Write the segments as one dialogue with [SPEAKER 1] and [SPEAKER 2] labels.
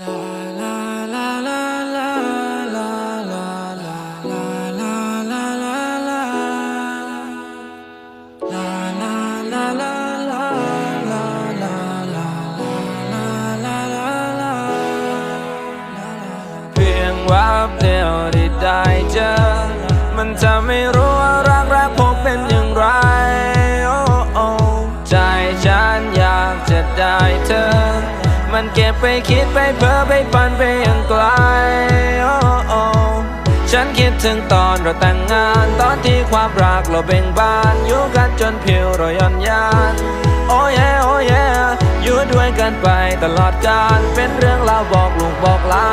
[SPEAKER 1] เเก็บไปคิดไปเพ้อไปฝันไปยังไกลโอ้โอ้ฉันคิดถึงตอนเราแต่งงาน ตอนที่ความรักเราเบ่งบานอยู่กันจนผิวเราย่อนยานโอ้ยโอ้ยอยู่ด้วยกันไปตลอดกาลเป็นเรื่องราวบอกลูกบอกหลา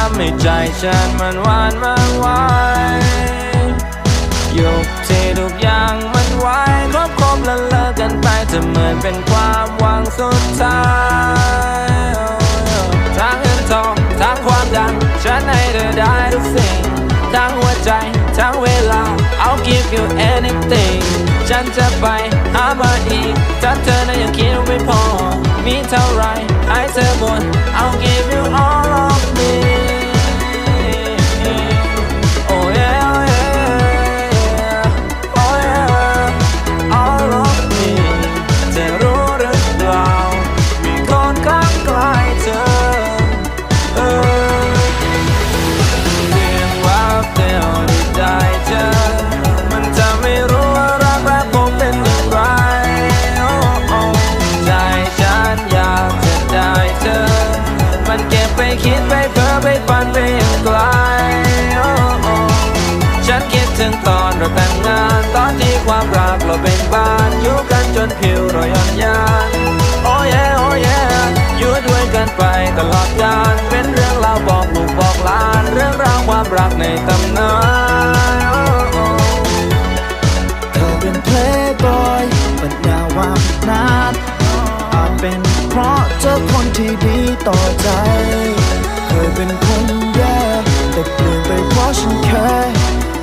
[SPEAKER 1] ทำให้ใจฉันมันหวานมากไวยุคที่ทุกอย่างมันไวครบครบแล้วเลิกกันไปเธอเหมือนเป็นความหวังสุดท้ายทั้งเงินทองทั้งความดัง ฉันให้เธอได้ทุกสิ่ง ทั้งหัวใจ ทั้งเวลา I'll give you anything ฉันจะไปหามาอีกถ้าเธอนั้นยังคิดไม่พอ มีเท่าไรให้เธอหมด ฝันไปอย่างไกลฉันคิดถึงตอนเราแต่งงาน ตอนที่ความรักเราเป็นบ้านอยู่กันจนผิวเราย่อนยานโอ้ยโอ้ยอยู่ด้วยกันไปตลอดกาลเป็นเรื่องราวบอกลูกบอกหลาน เรื่องราวความรักในตำนาน
[SPEAKER 2] เธอเป็นเพลย์บอยปัญญาวามนาอาจเป็นเพราะเจอคนที่ดีต่อใจ เคยเป็นคนแย่แต่เปลี่ยนไปเพราะฉันแค่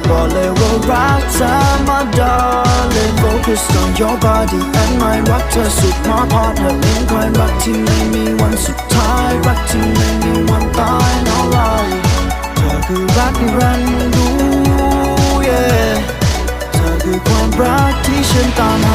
[SPEAKER 2] บอกเลยว่ารักเธอ my darling focus on your body and my รักเธอสุดหมอพอดเธอเป็นคนรักที่ไม่มีวันสุดท้าย รักที่ไม่มีวันตาย no lie เธอคือรักรันดู yeah เธอคือความรักที่ฉันตามหา